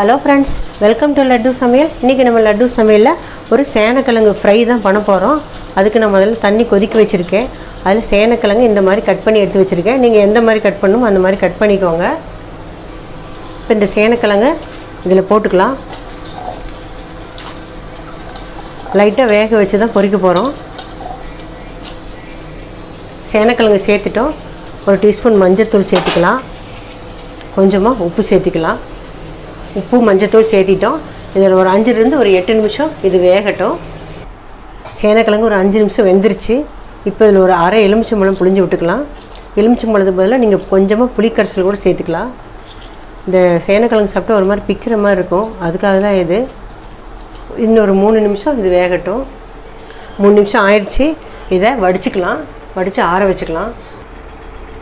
Hello friends welcome to laddu சமையல் இன்றைக்கி நம்ம லட்டு சமையலில் ஒரு சேனக்கிழங்கு ஃப்ரை தான் பண்ண போகிறோம் அதுக்கு நான் முதல்ல தண்ணி கொதிக்க வச்சுருக்கேன். அதில் சேனக்கிழங்கு இந்த மாதிரி கட் பண்ணி எடுத்து வச்சுருக்கேன். நீங்கள் எந்த மாதிரி கட் பண்ணணும் அந்த மாதிரி கட் பண்ணிக்கோங்க. இப்போ இந்த சேனக்கிழங்கு இதில் போட்டுக்கலாம். லைட்டாக வேக வச்சு தான் பொறிக்க போகிறோம் சேனக்கிழங்கு சேர்த்துட்டோம். ஒரு டீஸ்பூன் மஞ்சத்தூள் சேர்த்துக்கலாம். கொஞ்சமாக உப்பு சேர்த்துக்கலாம். உப்பு மஞ்சத்தூள் சேர்த்திட்டோம். இதில் ஒரு அஞ்சுலேருந்து ஒரு எட்டு நிமிஷம் இது வேகட்டும். சேனக்கிழங்கு ஒரு அஞ்சு நிமிஷம் வெந்துருச்சு. இப்போ இதில் ஒரு அரை எலுமிச்சம்பழம் புளிஞ்சு விட்டுக்கலாம். எலுமிச்சம்பழத்துக்கு பதிலாக நீங்கள் கொஞ்சமாக புளிக்கரைசல் கூட சேர்த்துக்கலாம். இந்த சேனக்கிழங்கு சாப்பிட்டா ஒரு மாதிரி பிக்கிற மாதிரி இருக்கும். அதுக்காக தான் இது. இன்னொரு மூணு நிமிஷம் இது வேகட்டும். மூணு நிமிஷம் ஆயிடுச்சு. இதை வடிச்சுக்கலாம். வடித்து ஆற வச்சுக்கலாம்.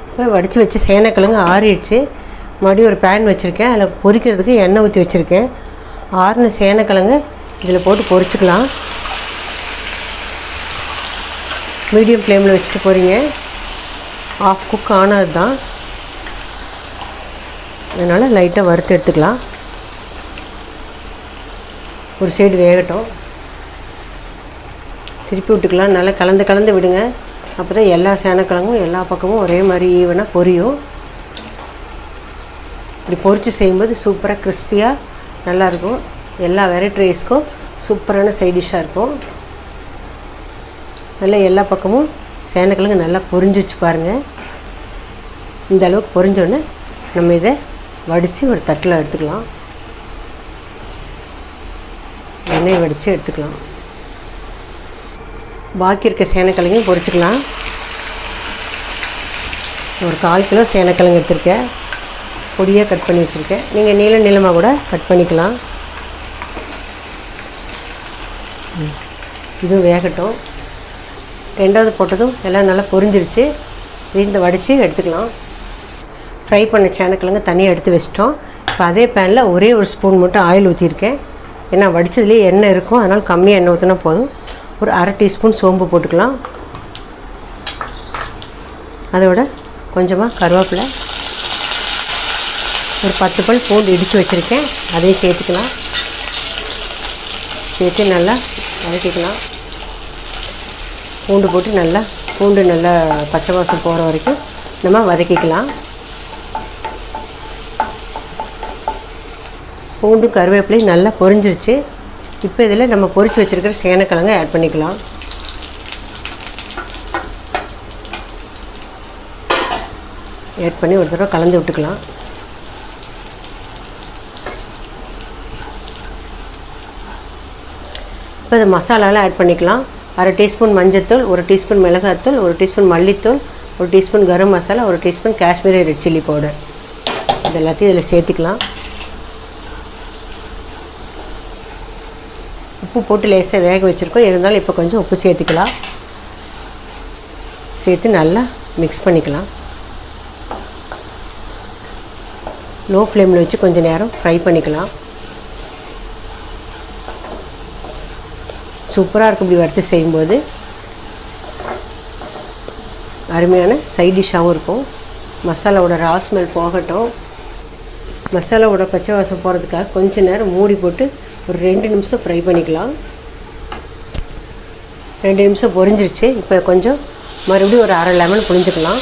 இப்போ வடித்து வச்சு சேனக்கிழங்கு ஆறிடுச்சு. மறுபடியும் ஒரு பேன் வச்சுருக்கேன். அதில் பொரிக்கிறதுக்கு எண்ணெய் ஊற்றி வச்சுருக்கேன். ஆறுன சேனக்கிழங்கு இதில் போட்டு பொரிச்சுக்கலாம். மீடியம் ஃப்ளேமில் வச்சுட்டு போகிறீங்க ஆஃப் குக் ஆனது தான் அதனால் லைட்டாக வறுத்து எடுத்துக்கலாம். ஒரு சைடு வேகட்டும். திருப்பி விட்டுக்கலாம். நல்லா கலந்து கலந்து விடுங்க. அப்போ தான் எல்லா சேனக்கிழங்கும் எல்லா பக்கமும் ஒரே மாதிரி ஈவனாக பொரியும். இப்படி பொறிச்சு செய்யும்போது சூப்பராக கிறிஸ்பியாக நல்லாயிருக்கும். எல்லா வெரைட்டி ரைஸ்க்கும் சூப்பரான சைட் டிஷ்ஷாக இருக்கும். நல்லா எல்லா பக்கமும் சேனக்கிழங்கு நல்லா பொரிஞ்சிச்சு பாருங்கள் இந்த அளவுக்கு பொரிஞ்சோடனே நம்ம இதை வடித்து ஒரு தட்டில் எடுத்துக்கலாம். எண்ணெய் வடித்து எடுத்துக்கலாம். பாக்கி இருக்க சேனக்கிழங்கையும் பொரிச்சுக்கலாம். ஒரு கால் கிலோ சேனக்கிழங்கு எடுத்திருக்கேன். பொடியாக கட் பண்ணி வச்சுருக்கேன். நீங்கள் நீள நீளமாக கூட கட் பண்ணிக்கலாம். ம். இதுவும் வேகட்டும். ரெண்டாவது போட்டதும் எல்லாம் நல்லா பொரிஞ்சிருச்சு. இந்த வடித்து எடுத்துக்கலாம். ஃப்ரை பண்ண சேனக்கிழங்கு தனியாக எடுத்து வச்சிட்டோம். இப்போ அதே பேனில் ஒரே ஒரு ஸ்பூன் மட்டும் ஆயில் ஊற்றிருக்கேன் ஏன்னா வடித்ததுலேயே எண்ணெய் இருக்கும். அதனால் கம்மியாக எண்ணெய் ஊற்றினா போதும். ஒரு அரை டீஸ்பூன் சோம்பு போட்டுக்கலாம். அதோட கொஞ்சமாக கருவேப்பிலை ஒரு பத்து பல் பூண்டு இடித்து வச்சுருக்கேன். அதையும் சேர்த்துக்கலாம். சேர்த்து நல்லா வதக்கிக்கலாம். பூண்டு போட்டு நல்லா பூண்டு நல்லா பச்சை வாசம் போகிற வரைக்கும் நம்ம வதக்கிக்கலாம். பூண்டு கருவேப்பிலையும் நல்லா பொரிஞ்சிருச்சு. இப்போ இதில் நம்ம பொரித்து வச்சுருக்கிற சேனக்கிழங்கு ஆட் பண்ணிக்கலாம். ஆட் பண்ணி ஒரு தடவை கலந்து விட்டுக்கலாம். இப்போ இது மசாலாலாம் ஆட் பண்ணிக்கலாம். அரை டீஸ்பூன் மஞ்சத்தூள் ஒரு டீஸ்பூன் மிளகாத்தூள் ஒரு டீஸ்பூன் மல்லித்தூள் ஒரு டீஸ்பூன் கரம் மசாலா ஒரு teaspoon Kashmiri red chilli powder இது எல்லாத்தையும் இதில் சேர்த்துக்கலாம். உப்பு போட்டு லேசாக வேக வச்சுருக்கோம். இருந்தாலும் இப்போ கொஞ்சம் உப்பு சேர்த்துக்கலாம். சேர்த்து நல்லா மிக்ஸ் பண்ணிக்கலாம். லோ ஃப்ளேமில் வச்சு கொஞ்சம் நேரம் ஃப்ரை பண்ணிக்கலாம். சூப்பராக இருக்கும் இப்படி வறுத்து செய்யும்போது. அருமையான சைட் டிஷ்ஷாகவும் இருக்கும். மசாலாவோட ரா ஸ்மெல் போகட்டும். மசாலாவோட பச்சை வாசம் போகிறதுக்காக கொஞ்ச நேரம் மூடி போட்டு ஒரு ரெண்டு நிமிஷம் ஃப்ரை பண்ணிக்கலாம். ரெண்டு நிமிஷம் பொரிஞ்சிருச்சு. இப்போ கொஞ்சம் மறுபடியும் ஒரு அரை லெமன் புரிஞ்சுக்கலாம்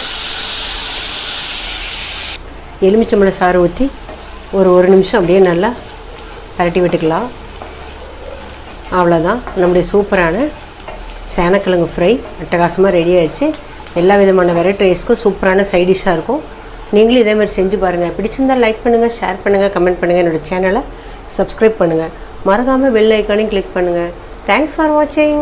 எலுமிச்சம்பழ சாறு ஊற்றி ஒரு ஒரு நிமிஷம் அப்படியே நல்லா பரட்டி விட்டுக்கலாம். அவ்வளோதான் நம்முடைய சூப்பரான சேனக்கிழங்கு ஃப்ரை அட்டகாசமாக ரெடி ஆகிடுச்சு எல்லா விதமான வெரைட்டி ரைஸ்க்கும் சூப்பரான சைட் டிஷ்ஷாக இருக்கும். நீங்களும் இதே மாதிரி செஞ்சு பாருங்கள் பிடிச்சிருந்தால் லைக் பண்ணுங்கள் ஷேர் பண்ணுங்கள் கமெண்ட் பண்ணுங்கள் என்னோடய சேனலை சப்ஸ்கிரைப் பண்ணுங்கள் மறக்காமல் பெல் ஐக்கானையும் கிளிக் பண்ணுங்கள் தேங்க்ஸ் ஃபார் வாட்சிங்